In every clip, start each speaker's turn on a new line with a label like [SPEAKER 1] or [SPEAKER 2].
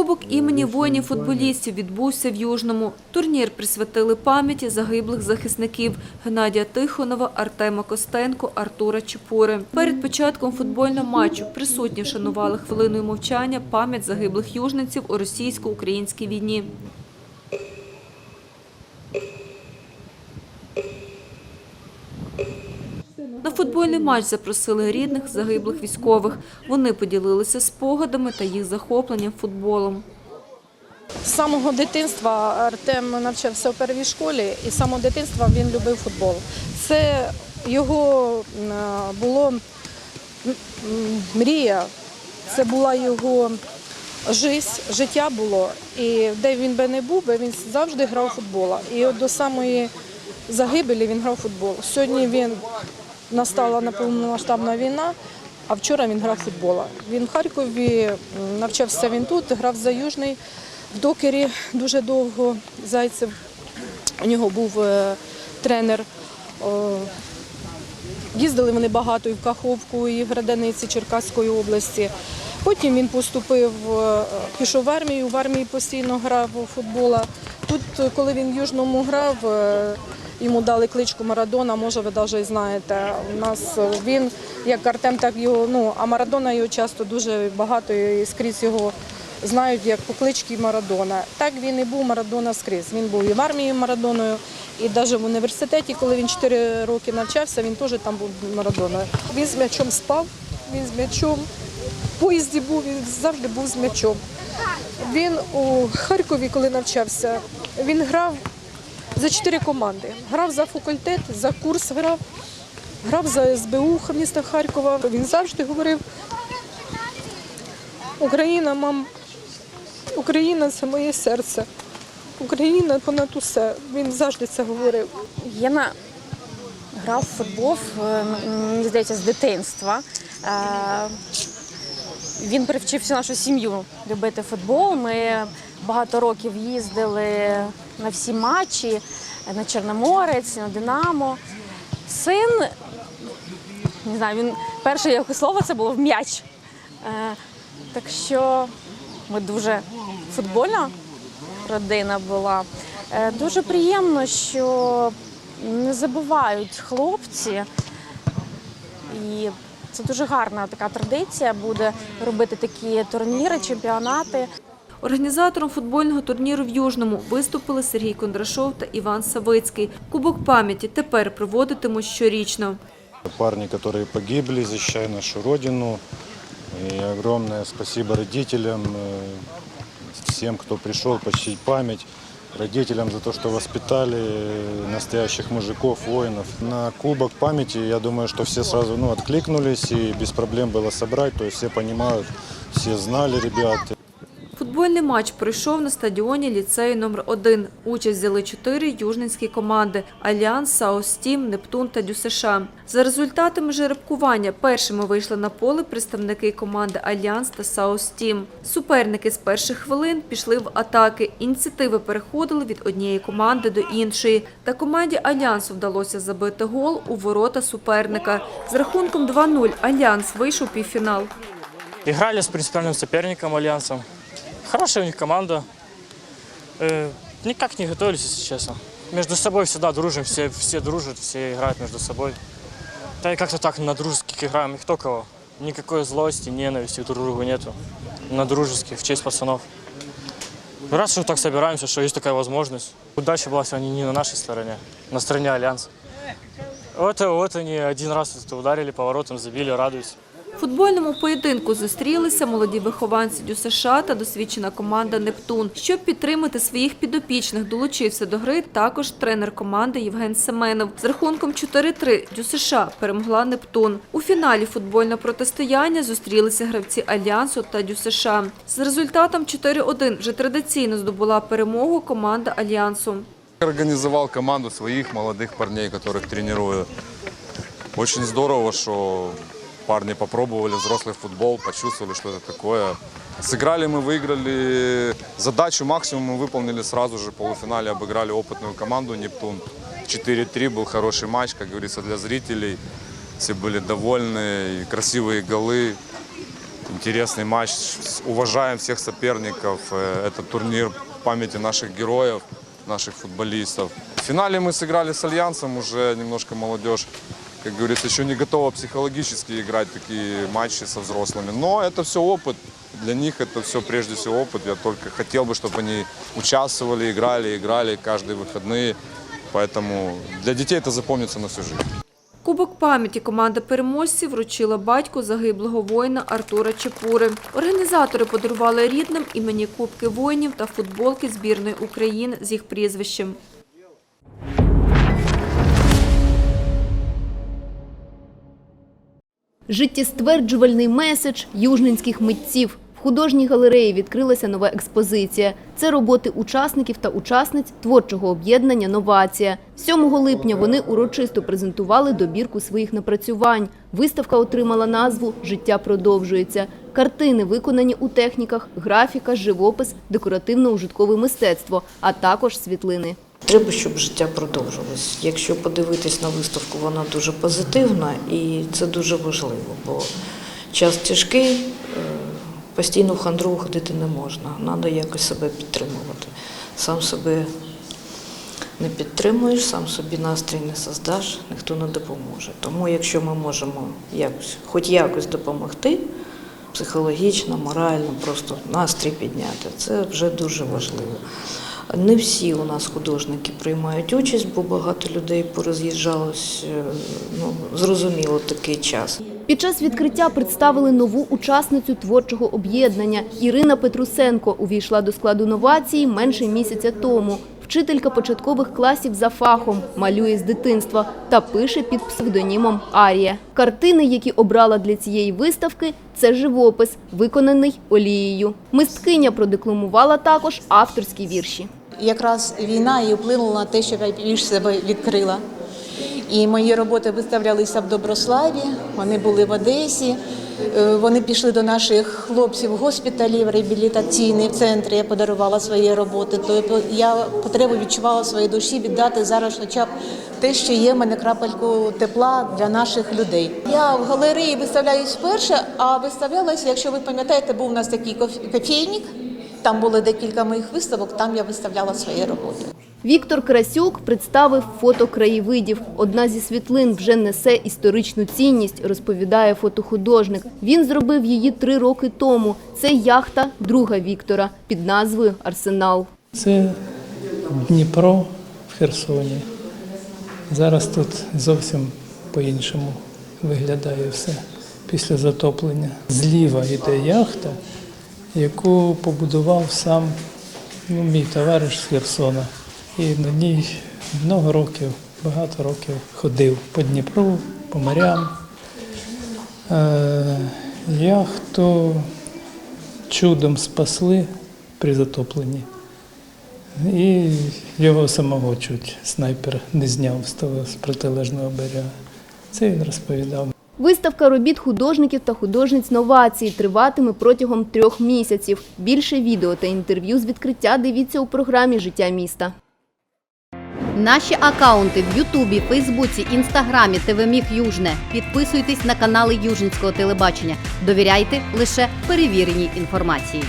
[SPEAKER 1] Кубок імені воїнів-футболістів відбувся в Южному. Турнір присвятили пам'яті загиблих захисників Геннадія Тихонова, Артема Костенко, Артура Чепури. Перед початком футбольного матчу присутні вшанували хвилиною мовчання пам'ять загиблих южниців у російсько-українській війні. На футбольний матч запросили рідних загиблих військових. Вони поділилися спогадами та їх захопленням футболом.
[SPEAKER 2] З самого дитинства Артем навчався в первій школі, і з самого дитинства він любив футбол. Це його було мрія, це була його жизнь, життя було. І де він би не був, він завжди грав у футбол. І от до самої загибелі він грав футбол. Сьогодні він настала повномасштабна війна, а вчора він грав у футбол. Він в Харкові, навчався він тут, грав за Южний. В докері дуже довго Зайцев. У нього був е, тренер. Їздили вони багато і в Каховку, і в Градениці Черкаської області. Потім він поступив, е, пішов в армію, в армії постійно грав у футбол. Тут, е, коли він в Южному грав, е, йому дали кличку Марадона, може ви навіть знаєте. У нас е, він, як Артем, так його, ну, а Марадона його часто дуже багато і скрізь його знають як по кличці Марадона. Так він і був Марадона скрізь. Він був і в армії Марадоною, і навіть в університеті, коли він 4 роки навчався, він теж там був Марадоною. Він з м'ячом спав, він з м'ячом. В поїзді був, він завжди був з м'ячом. Він у Харкові, коли навчався, він грав за чотири команди. Грав за факультет, за курс грав, грав за СБУ міста Харкова. Він завжди говорив, Україна, мам, Україна це моє серце. Україна понад усе. Він завжди це говорив.
[SPEAKER 3] Єна грав в футбол, мені здається, з дитинства. Е, Він привчив всю нашу сім'ю любити футбол. Ми багато років їздили на всі матчі, на Чорноморець, на Динамо. Син, не знаю, він перше його слово це було в м'яч. Е, Так що ми дуже футбольна родина була. Е, Дуже приємно, що не забувають хлопці. І це дуже гарна така традиція буде робити такі турніри, чемпіонати.
[SPEAKER 1] Організатором футбольного турніру в Южному виступили Сергій Кондрашов та Іван Савицький. Кубок пам'яті тепер проводитимуть щорічно.
[SPEAKER 4] Парни, которые погибли, защищая нашу родину. И огромное спасибо родителям, э, всем, кто пришел почтить память. Родителям за то, что воспитали э, настоящих мужиков, воинов. На Кубок памяти, я думаю, что все сразу ну, откликнулись и без проблем было собрать. То есть все понимают, все знали ребят.
[SPEAKER 1] Футбольний матч пройшов на стадіоні ліцею номер 1 Участь взяли чотири южненські команди – Альянс, Саустім, Нептун та ДЮСШ. За результатами жеребкування першими вийшли на поле представники команди Альянс та Саустім. Суперники з перших хвилин пішли в атаки. Ініціативи переходили від однієї команди до іншої. Та команді Альянсу вдалося забити гол у ворота суперника. З рахунком 2-0 Альянс вийшов півфінал.
[SPEAKER 5] Играли с принципиальным соперником Альянсом. Хорошая у них команда. Э, никак не готовились, если честно. Между собой всегда дружим, все, все дружат, все играют между собой. Да и как-то так на дружеских играем, их только никакой злости, ненависти друг другу нету. На дружеских, в честь пацанов. Рад, что так собираемся, что есть такая возможность. Удача была сегодня не на нашей стороне, на стороне Альянса. Вот, вот они один раз ударили поворотом, забили, радуюсь.
[SPEAKER 1] Футбольному поєдинку зустрілися молоді вихованці ДЮСШ та досвідчена команда «Нептун». Щоб підтримати своїх підопічних, долучився до гри також тренер команди Євген Семенов. З рахунком 4-3 ДЮСШ перемогла «Нептун». У фіналі футбольного протистояння зустрілися гравці Альянсу та ДЮСШ. З результатом 4-1 вже традиційно здобула перемогу команда Альянсу.
[SPEAKER 6] Организовал команду своих молодых парней, которых тренирую. Очень здорово, что парни попробовали взрослый футбол, почувствовали, что это такое. Сыграли мы, выиграли. Задачу максимум мы выполнили сразу же. В полуфинале обыграли опытную команду «Нептун». 4-3 был хороший матч, как говорится, для зрителей. Все были довольны, красивые голы. интересный матч. Уважаем всех соперников. Э, Это турнир памяти наших героев, наших футболистов. В финале мы сыграли с Альянсом, уже немножко молодежь, как говорится, еще не готова психологически играть такие матчи со взрослыми. Но это все опыт. Для них это все прежде всего опыт. Я только хотел бы, чтобы они участвовали, играли, играли каждые выходные. Поэтому для детей это запомнится на всю жизнь.
[SPEAKER 1] Кубок пам'яті команда переможців вручила батьку загиблого воїна Артура Чепури. Організатори подарували рідним імені Кубки воїнів та футболки збірної України з їх прізвищем.
[SPEAKER 7] Життєстверджувальний меседж южненських митців. В художній галереї відкрилася нова експозиція. Це роботи учасників та учасниць творчого об'єднання Новація. 7 липня вони урочисто презентували добірку своїх напрацювань. Виставка отримала назву Життя продовжується. Картини виконані у техніках графіка, живопис, декоративно-ужиткове мистецтво, а також світлини.
[SPEAKER 8] Треба, щоб життя продовжилось. Якщо подивитись на виставку, вона дуже позитивна і це дуже важливо, бо час тяжкий, е, постійно в хандру ходити не можна. Треба якось себе підтримувати. Сам себе не підтримуєш, сам собі настрій не создаш, ніхто не допоможе. Тому якщо ми можемо якось, хоч якось допомогти, психологічно, морально, просто настрій підняти, це вже дуже важливо. Не всі у нас художники приймають участь, бо багато людей пороз'їжджалось. е, Ну, зрозуміло, такий час.
[SPEAKER 7] Під час відкриття представили нову учасницю творчого об'єднання. Ірина Петрусенко увійшла до складу новації менше місяця тому. Вчителька початкових класів за фахом, малює з дитинства та пише під псевдонімом Арія. Картини, які обрала для цієї виставки, це живопис, виконаний олією. Мисткиня продекламувала також авторські вірші.
[SPEAKER 9] Якраз війна і вплинула на те, щоб я більш себе відкрила. І мої роботи виставлялися в Доброславі, вони були в Одесі. Е, Вони пішли до наших хлопців в госпіталі, в реабілітаційний центр. Я подарувала свої роботи. Тобто я потребу відчувала в своїй душі віддати зараз хоча б те, що є в мене крапельку тепла для наших людей. Я в галереї виставляюсь вперше, а виставлялася, якщо ви пам'ятаєте, був у нас такий кофейник. Там було декілька моїх виставок, там я виставляла свої роботи.
[SPEAKER 7] Віктор Красюк представив фото краєвидів. Одна зі світлин вже несе історичну цінність, розповідає фотохудожник. Він зробив її три роки тому. Це яхта друга Віктора під назвою Арсенал.
[SPEAKER 10] Це Дніпро в Херсоні. Зараз тут зовсім по-іншому виглядає все після затоплення. Зліва йде яхта, яку побудував сам ну, мій товариш з Херсона. І на ній много років, багато років ходив по Дніпру, по морям. Е, яхту чудом спасли при затопленні. І його самого чуть снайпер не зняв з того з протилежного берега. Це він розповідав.
[SPEAKER 7] Виставка робіт художників та художниць новації триватиме протягом трьох місяців. Більше відео та інтерв'ю з відкриття дивіться у програмі Життя міста.
[SPEAKER 11] Наші акаунти в Ютубі, Фейсбуці, Інстаграмі, ТВ Южне. Підписуйтесь на канали Южницького телебачення. Довіряйте лише перевіреній інформації.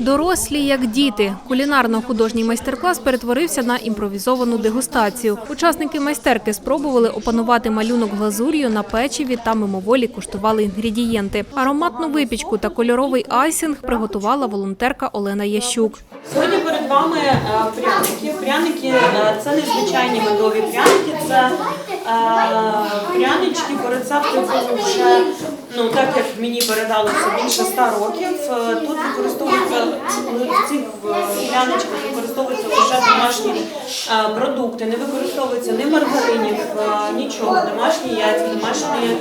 [SPEAKER 12] Дорослі як діти. Кулінарно-художній майстер-клас перетворився на імпровізовану дегустацію. Учасники майстерки спробували опанувати малюнок глазур'ю на печиві та мимоволі куштували інгредієнти. Ароматну випічку та кольоровий айсинг приготувала волонтерка Олена Ящук.
[SPEAKER 13] Сьогодні перед вами е, пряники. Пряники е, це незвичайні медові пряники, це е, прянички по рецепту вже ну так як мені передали це більше 100 років. Е, Тут використовуються ну, в цих е, пряничках використовуються лише домашні е, продукти, не використовується ні маргаринів, е, нічого, домашні яйця, домашні. е,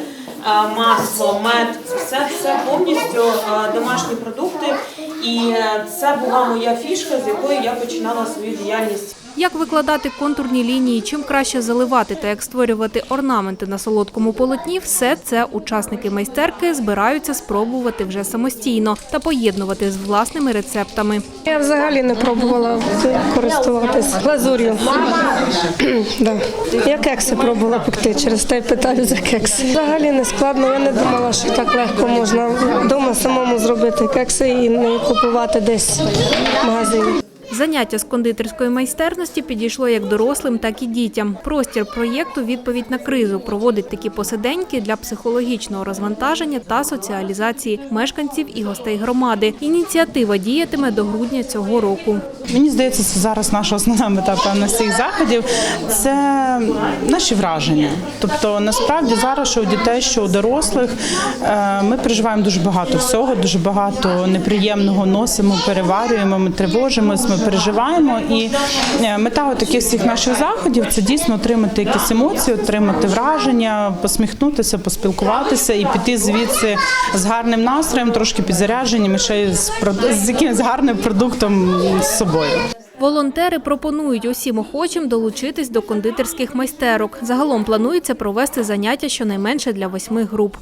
[SPEAKER 13] Масло, мед, все це повністю е, домашні продукти, і е, це була моя фішка, з якої я починала свою діяльність.
[SPEAKER 12] Як викладати контурні лінії, чим краще заливати та як створювати орнаменти на солодкому полотні, все це учасники майстерки збираються спробувати вже самостійно та поєднувати з власними рецептами.
[SPEAKER 14] Я взагалі не пробувала користуватись глазур'ю. да. Я кекси пробувала пекти, через те питаю за кекси. Взагалі не складно, я не думала, що так легко можна вдома самому зробити кекси і не купувати десь в магазині.
[SPEAKER 12] Заняття з кондитерської майстерності підійшло як дорослим, так і дітям. Простір проєкту «Відповідь на кризу» проводить такі посиденьки для психологічного розвантаження та соціалізації мешканців і гостей громади. Ініціатива діятиме до грудня цього року.
[SPEAKER 15] Мені здається, це зараз наша основна мета певно всіх заходів. Це наші враження. Тобто, насправді зараз, що у дітей, що у дорослих, е, ми переживаємо дуже багато всього, дуже багато неприємного носимо, переварюємо, ми тривожимось, ми переживаємо. І е, мета таких всіх наших заходів це дійсно отримати якісь емоції, отримати враження, посміхнутися, поспілкуватися і піти звідси з гарним настроєм, трошки підзарядженим і ще з з якимось гарним продуктом з собою.
[SPEAKER 12] Волонтери пропонують усім охочим долучитись до кондитерських майстерок. Загалом планується провести заняття щонайменше для восьми груп.